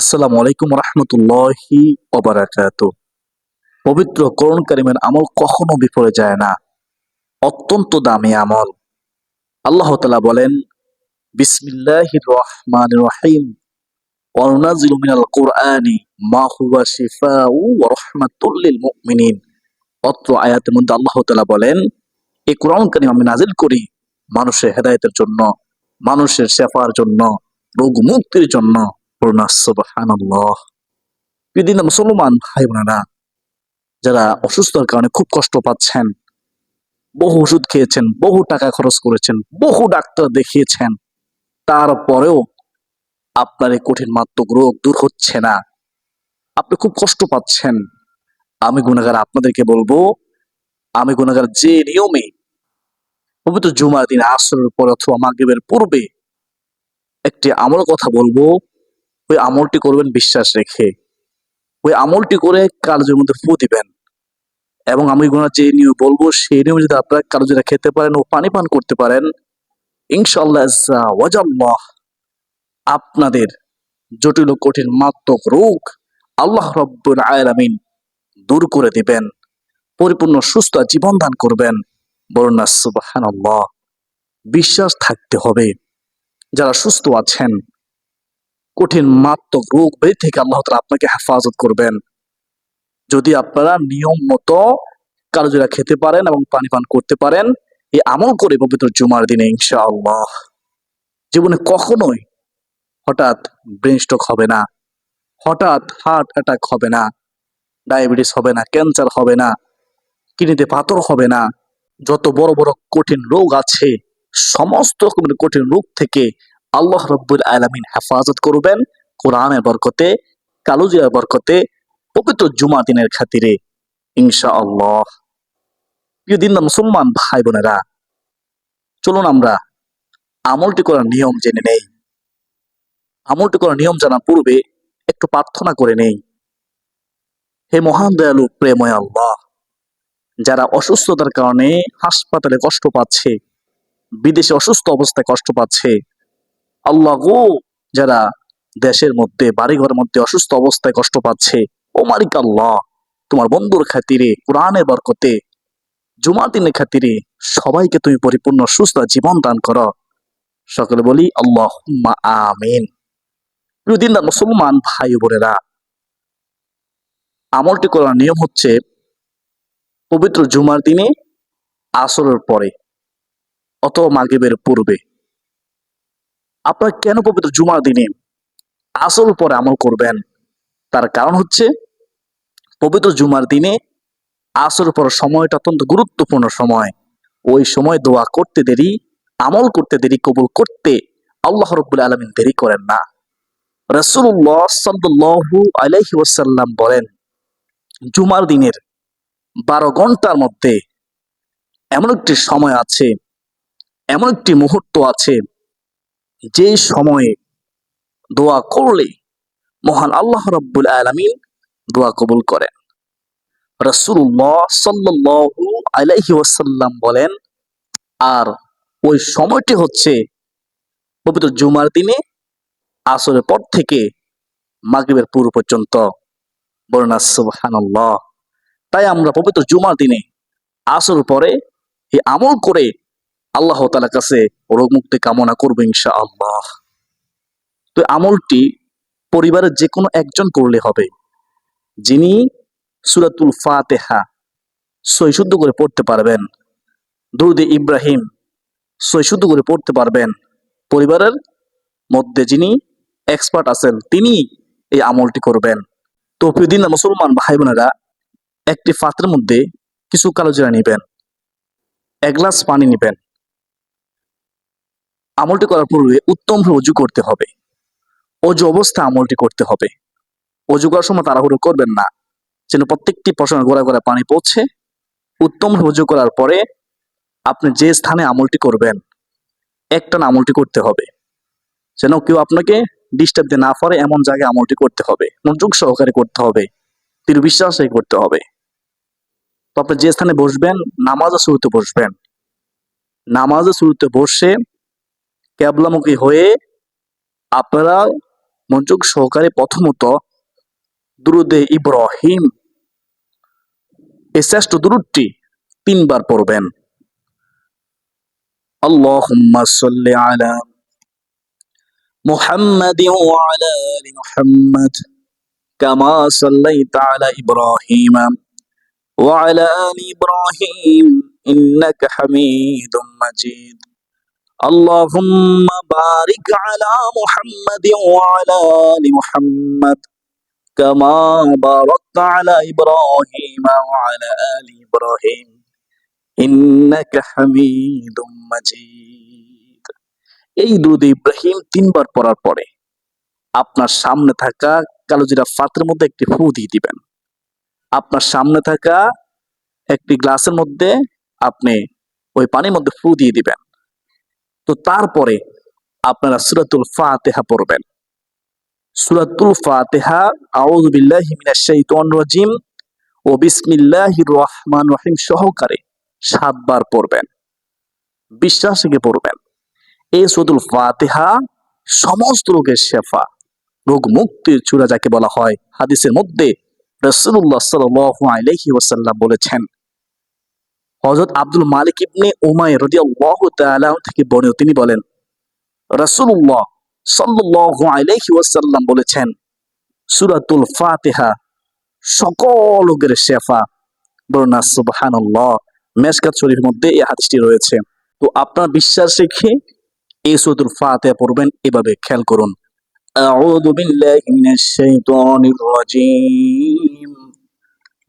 আসসালামু আলাইকুম রহমতুল্লাহি পবিত্র করুণ আমল কখনো বিফলে যায় না। অত্যন্ত দামি আমল। আল্লাহ তালা বলেন বিসমিল্লাহ রহমান রহিম। কোরআনি শিফা রহমাতুল্লিল মুমিনিন। অত্র আয়াতের মধ্যে আল্লাহ তালা বলেন, এই কোরআন কারিম আমি নাজিল করি মানুষের হেদায়তের জন্য, মানুষের শেফার জন্য রোগ মুক্তির জন্য প্রিয়দিন মুসলমান ভাই বোনেরা যারা অসুস্থতার কারণে খুব কষ্ট পাচ্ছেন, বহু ওষুধ খেয়েছেন, বহু টাকা খরচ করেছেন, বহু ডাক্তার দেখিয়েছেন, তারপরেও আপনার এই কঠিন মাত্মক রোগ দূর হচ্ছে না। আপনি খুব কষ্ট পাচ্ছেন। আমি গুণাগার আপনাদেরকে বলব, আমি গুণাগার যে নিয়মে পবিত্র জুমার দিন, আসরের পরে অথবা মাগরিবের পূর্বে একটি আমল কথা বলব ওই আমলটি করবেন বিশ্বাস রেখে। ওই আমলটি করে কালজের মধ্যে ফু দিবেন। এবং আমি গুণা যে নিয়ম বলব, সেই নিয়ম যদি আপনারা কালজেরা খেতে পারেন ও পানি পান করতে পারেন ইনশাল্লাহ আপনাদের জটিল কঠিন মাত্মক রোগ আল্লাহ রব্বুল আলামিন দূর করে দিবেন, পরিপূর্ণ সুস্থ জীবন দান করবেন। বলুন না বিশ্বাস থাকতে হবে। যারা সুস্থ আছেন কঠিন মাত্মক রোগ ব্যাধি থেকে আল্লাহ তালা আপনাকে হেফাজত করবেন। যদি আপনারা নিয়ম মতো কালোজিরা খেতে পারেন এবং পানি পান করতে পারেন এই আমল করে পবিত্র জুমার দিনে ইনশাআল্লাহ। জীবনে কখনোই হঠাৎ ব্রেন স্ট্রোক হবে না, হঠাৎ হার্ট অ্যাটাক হবে না, ডায়াবেটিস হবে না, ক্যান্সার হবে না কিনিতে পাথর হবে না, যত বড় বড় কঠিন রোগ আছে, সমস্ত রকমের কঠিন রোগ থেকে আল্লাহ রব্বুল আলমিন হেফাজত করবেন কোরআনের বরকতে, কালুজিয়ার বরকতে, পবিত্র জুমা দিনের খাতিরে ইনশা আল্লাহ প্রিয় দিন মুসলমান ভাই বোনেরা, চলুন আমরা আমলটি করার নিয়ম জেনে নেই। আমলটি করার নিয়ম জানার পূর্বে একটু প্রার্থনা করে নেই। হে মহান দয়ালু প্রেময় আল্লাহ, যারা অসুস্থতার কারণে হাসপাতালে কষ্ট পাচ্ছে, বিদেশে অসুস্থ অবস্থায় কষ্ট পাচ্ছে আল্লাহ গো যারা দেশের মধ্যে, বাড়িঘরের মধ্যে অসুস্থ অবস্থায় কষ্ট পাচ্ছে, ও মালিক আল্লাহ, তোমার বন্ধুর খাতিরে, কোরআনের বরকতে, জুমার দিনের খাতিরে সবাইকে তুমি পরিপূর্ণ সুস্থ জীবন দান করো। সকলে বলি আল্লাহ আমিন। প্রিয়দিন মুসলমান ভাই বোনেরা, আমলটি করার নিয়ম হচ্ছে পবিত্র জুমার দিনে আসরের পরে অথবা মাগিবের পূর্বে আপনারা কেন পবিত্র জুমার দিনে আসল পরে আমল করবেন? তার কারণ হচ্ছে, পবিত্র জুমার দিনে আসর পর সময়টা অত্যন্ত গুরুত্বপূর্ণ সময়। ওই সময় দোয়া করতে দেরি, আমল করতে দেরি, কবুল করতে আল্লাহ রব্বুল আলমিন দেরি করেন না। রসুল্লাহ সাল্লু আলাইহি ওয়াসাল্লাম বলেন, জুমার দিনের বারো ঘণ্টার মধ্যে এমন একটি সময় আছে, এমন একটি মুহূর্ত আছে যে সময়ে দোয়া করলে মহান আল্লাহ রব্বুল আলমিন দোয়া কবুল করেন। রসুল্লাহ সাল্লু আলাইহি ওয়াসাল্লাম বলেন, আর ওই সময়টি হচ্ছে পবিত্র জুমার দিনে, আসরের পর থেকে মাগরিবের পূর্ব পর্যন্ত। বলনা, সুবহানাল্লাহ। তাই আমরা পবিত্র জুমার দিনে আসর পরে এই আমল করে আল্লাহ তালার কাছে রোগ মুক্তি কামনা করব ইনশা আল্লাহ তো আমলটি পরিবারের যে কোনো একজন করলে হবে। যিনি সুরাতুল ফাতেহা সই শুদ্ধ করে পড়তে পারবেন, দুরুদে ইব্রাহিম সৈশুদ্ধ করে পড়তে পারবেন, পরিবারের মধ্যে যিনি এক্সপার্ট আছেন, তিনি এই আমলটি করবেন। তো প্রিয়দিন মুসলমান ভাই বোনেরা একটি ফাতের মধ্যে কিছু কালো জিরা নিবেন, এক গ্লাস পানি নিবেন আমলটি করার পূর্বে উত্তম অজু করতে হবে। অজু অবস্থা আমলটি করতে হবে। অজু করার সময় তাড়াহুড়ো করবেন না। যেন প্রত্যেকটি পশমে গোড়া গোড়া পানি পৌঁছে উত্তম অজু করার পরে আপনি যে স্থানে আমলটি করবেন, একটা আমলটি করতে হবে। যেন কেউ আপনাকে ডিস্টার্ব দিয়ে না পারে, এমন জায়গায় আমলটি করতে হবে। মনোযোগ সহকারে করতে হবে। তীর বিশ্বাসে করতে হবে। তো আপনি যে স্থানে বসবেন নামাজে শুরুতে বসবেন। নামাজে শুরুতে বসে ক্যাবলামুখী হয়ে আপনারা মনোযোগ সহকারে প্রথমত দুরুদে ইব্রাহিম এই শ্রেষ্ঠ দুরুদটি তিনবার পড়বেন আল্লাহুম্মা সাল্লি আলা محمد وعلى آل محمد كما صليت على إبراهيم وعلى آل إبراهيم إنك حميد مجيد اللهم بارك على محمد وعلى آل محمد كما باركت على إبراهيم وعلى آل إبراهيم إنك حميد مجيد এই দুরুদ ইব্রাহিম তিনবার পড়ার পরে আপনার সামনে থাকা কালোজিরা ফাতের মধ্যে একটি ফু দিয়ে দিবেন আপনার সামনে থাকা একটি গ্লাসের মধ্যে আপনি ওই পানির মধ্যে ফু দিয়ে দিবেন তো তারপরে আপনারা সুরাতুল ফাতেহা পড়বেন। সুরাতুল ফাতেহা, আউযু বিল্লাহি মিনাশ শাইতানির রাজিম ও বিসমিল্লাহির রহমানির রহিম সহকারে সাতবার পড়বেন। বিশ্বাস থেকে পড়বেন। এই সুরাতুল ফাতেহা সমস্ত রোগের শেফা, রোগ মুক্তির চূড়া যাকে বলা হয়, হাদিসের মধ্যে রাসূলুল্লাহ সাল্লাল্লাহু আলাইহি ওয়াসাল্লাম বলেছেন হজরত আব্দুল মালিক ইবনে ওমায় রদিয়াল্লাহু তাআলা থেকে বর্ণিত, তিনি বলেন, রাসূলুল্লাহ সাল্লাল্লাহু আলাইহি ওয়াসাল্লাম বলেছেন, সূরাতুল ফাতিহা, সকল লোকের শেফা, বর্ণনা সুবহানাল্লাহ মেসকাত শরীফের মধ্যে এই হাদিসটি রয়েছে। তো আপনারা বিশ্বাস রেখে এই সূরাতুল ফাতিহা পড়বেন, এভাবে খেয়াল করুন। আউযু বিল্লাহি মিনাশ শাইতানির রাজিম।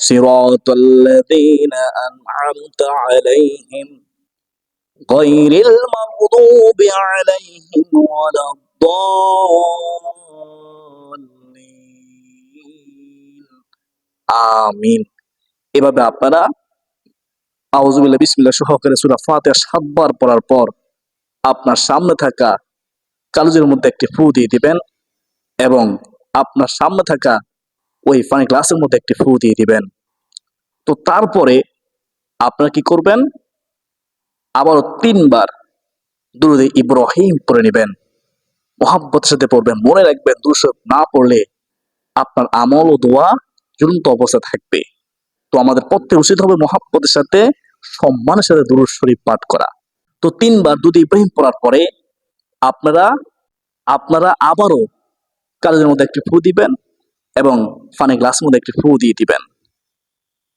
صراط الذين أنعمت عليهم غير المغضوب عليهم ولا الضالين আমিন এভাবে আপনারা আউজুবিল্লাহ বিসমিল্লাহ সহকারে সূরা ফাতিহা সাতবার পড়ার পর আপনার সামনে থাকা কালজের মধ্যে একটি ফু দিয়ে দিবেন এবং আপনার সামনে থাকা ওই পানি গ্লাসের মধ্যে একটি ফু দিয়ে দিবেন। তো তারপরে আপনারা কি করবেন? আবারও তিনবার দুরুদে ইব্রাহিম পড়ে নেবেন। মোহাব্বতের সাথে পড়বেন। মনে রাখবেন দুশো না পড়লে আপনার আমল ও দোয়া ঝুলন্ত অবস্থা থাকবে। তো আমাদের প্রত্যেক উচিত হবে মোহাব্বতের সাথে সম্মানের সাথে দুরুদ শরীফ পাঠ করা। তো তিনবার দুধ ইব্রাহিম পড়ার পরে আপনারা আপনারা আবারও কালের মধ্যে একটি ফু দিবেন। এবং ফানি গ্লাসের মধ্যে একটি ফু দিয়ে দিবেন।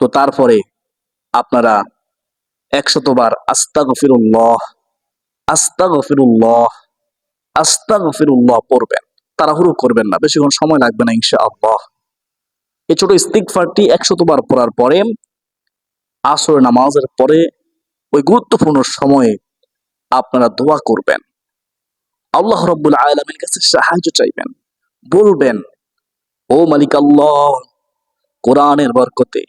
তো তারপরে আপনারা একশতবার আস্তা গফিরুল্লাহ আস্তা গফিরুল্লাহ আস্তা গফিরুল্লাহ পড়বেন। তাড়াহুড়ো করবেন না, বেশিক্ষণ সময় লাগবে না ইনশা আল্লাহ এই ছোট ইস্তিকফারটি একশতবার পড়ার পরে আসর নামাজের পরে ওই গুরুত্বপূর্ণ সময়ে আপনারা দোয়া করবেন। আল্লাহ রব্বুল আলমের কাছে সাহায্য চাইবেন, বলবেন ও মালিক আল্লাহ, কোরআনের বরকতে।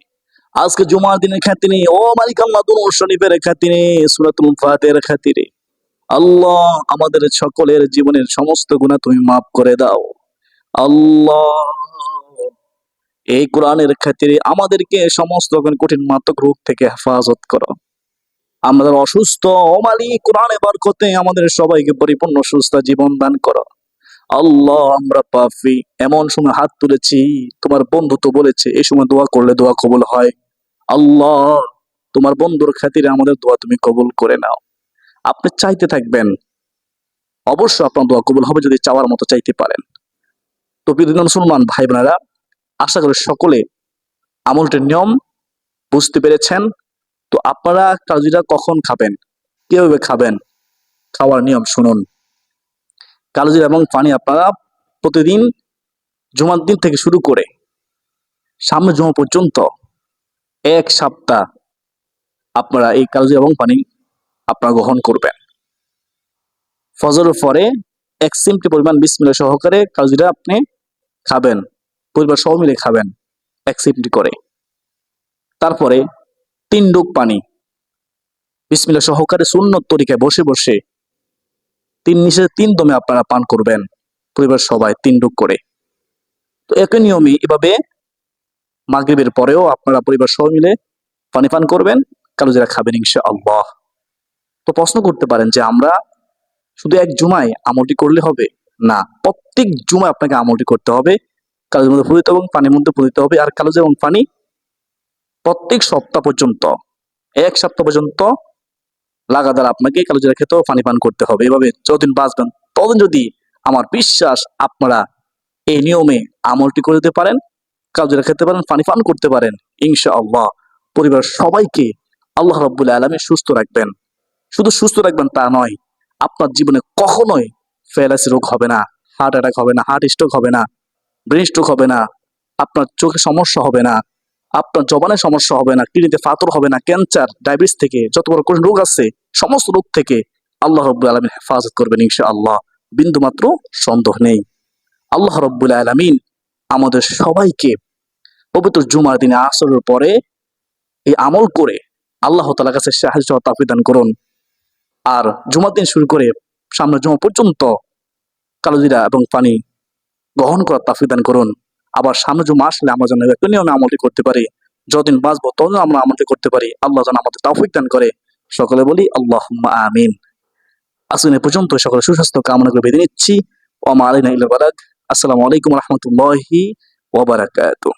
আজকে জুমার দিনের খাতিরে ও মালিক আল্লাহ দুরুদ শরীফের খাতিরে সূরাতুল ফাতিহার খাতিরে আল্লাহ আমাদের সকলের জীবনের সমস্ত গুনাহ তুমি মাফ করে দাও। আল্লাহ, এই কোরআনের খাতিরে আমাদেরকে সমস্ত কঠিন মাত্রক রোগ থেকে হেফাজত করো। আমাদের অসুস্থ, ও মালিক কোরআনে বরকতে আমাদের সবাইকে পরিপূর্ণ সুস্থ জীবন দান করো। আল্লাহ, আমরা পাফি এমন সময় হাত তুলেছি, তোমার বন্ধু তো বলেছে, এই সময় দোয়া করলে দোয়া কবুল হয়। আল্লাহ, তোমার বন্ধুর খাতিরে আমাদের দোয়া তুমি কবুল করে নাও। আপনি চাইতে থাকবেন অবশ্য আপনার দোয়া কবুল হবে যদি চাওয়ার মতো চাইতে পারেন। তো প্রিয় মুসলমান ভাই বোনেরা, আশা করি সকলে আমলটির নিয়ম বুঝতে পেরেছেন। তো আপনারা কাজুরা কখন খাবেন? কীভাবে খাবেন? খাওয়ার নিয়ম শুনুন। কালোজিরা এবং পানি আপনারা প্রতিদিন জুমার দিন থেকে শুরু করে সামনে জমা পর্যন্ত এক সপ্তাহ আপনারা এই কালোজিরা এবং পানি আপনারা গ্রহণ করবেন। ফজরের পরে এক সিমটি পরিমাণ বিসমিল্লা সহকারে কালজিরা আপনি খাবেন, পরিবার সহ মিলে খাবেন এক সিমটি করে। তারপরে তিন ডুক পানি বিসমিল্লা সহকারে সুন্নত তরিকায় বসে বসে তিন নিষেধ তিন দমে আপনারা পান করবেন। পরিবার সবাই তিন ডুক করে। তো একই নিয়মে এভাবে মাগরিবের পরেও আপনারা পরিবার সবাই মিলে পানি পান করবেন কালোজিরা খাবেন ইনশা আল্লাহ তো প্রশ্ন করতে পারেন যে আমরা শুধু এক জুমায় আমলটি করলে হবে? না, প্রত্যেক জুমায় আপনাকে আমলটি করতে হবে। কালোজির মধ্যে ফুদিতে এবং পানির মধ্যে ফুদিতে হবে আর কালোজি এবং পানি প্রত্যেক সপ্তাহ পর্যন্ত, এক সপ্তাহ পর্যন্ত লাগাতার আপনাকে কালোজিরা খেতেও পানি পান করতে হবে। এভাবে যতদিন বাঁচবেন, ততদিন যদি আমার বিশ্বাস আপনারা এই নিয়মে আমলটি করে দিতে পারেন কালোজিরা খেতে পারেন, পানি পান করতে পারেন ইনশা আল্লাহ পরিবার সবাইকে আল্লাহ রব্বুল আলমী সুস্থ রাখবেন। শুধু সুস্থ রাখবেন তা নয়, আপনার জীবনে কখনোই ফেলাস রোগ হবে না হার্ট অ্যাটাক হবে না হার্ট স্ট্রোক হবে না ব্রেন স্ট্রোক হবে না, আপনার চোখে সমস্যা হবে না আপনার জবানের সমস্যা হবে না, কিডনিতে ফাতর হবে না ক্যান্সার ডায়াবেটিস থেকে যত বড় কোন রোগ আছে, সমস্ত রোগ থেকে আল্লাহ রব্বুল আলমিন হেফাজত করবেন ইনশা আল্লাহ বিন্দু মাত্র সন্দেহ নেই। আল্লাহ রব্বুল আলমিন আমাদের সবাইকে পবিত্র জুমার দিনে আসরের পরে এই আমল করে আল্লাহ তালা কাছে সাহায্য তাফিদান করুন। আর জুমার দিন শুরু করে সামনে জুমা পর্যন্ত কালোজিরা এবং পানি গ্রহণ করার তাফিদান করুন। আবার সামনে জমা আসলে আমরা যেন একটু নিয়মে আমলটি করতে পারি। যতদিন বাঁচবো, ততদিন আমরা আমলটি করতে পারি। আল্লাহ যেন আমাদের তাফিক দান করে। সকলে বলি আল্লাহ আমিন। আসুন এ পর্যন্ত সকলে সুস্বাস্থ্য কামনা করে বেঁধে নিচ্ছি। ওমা আলিনা ইল বালাক আসসালামু আলাইকুম রহমতুল্লাহি ওবারাকাতুহ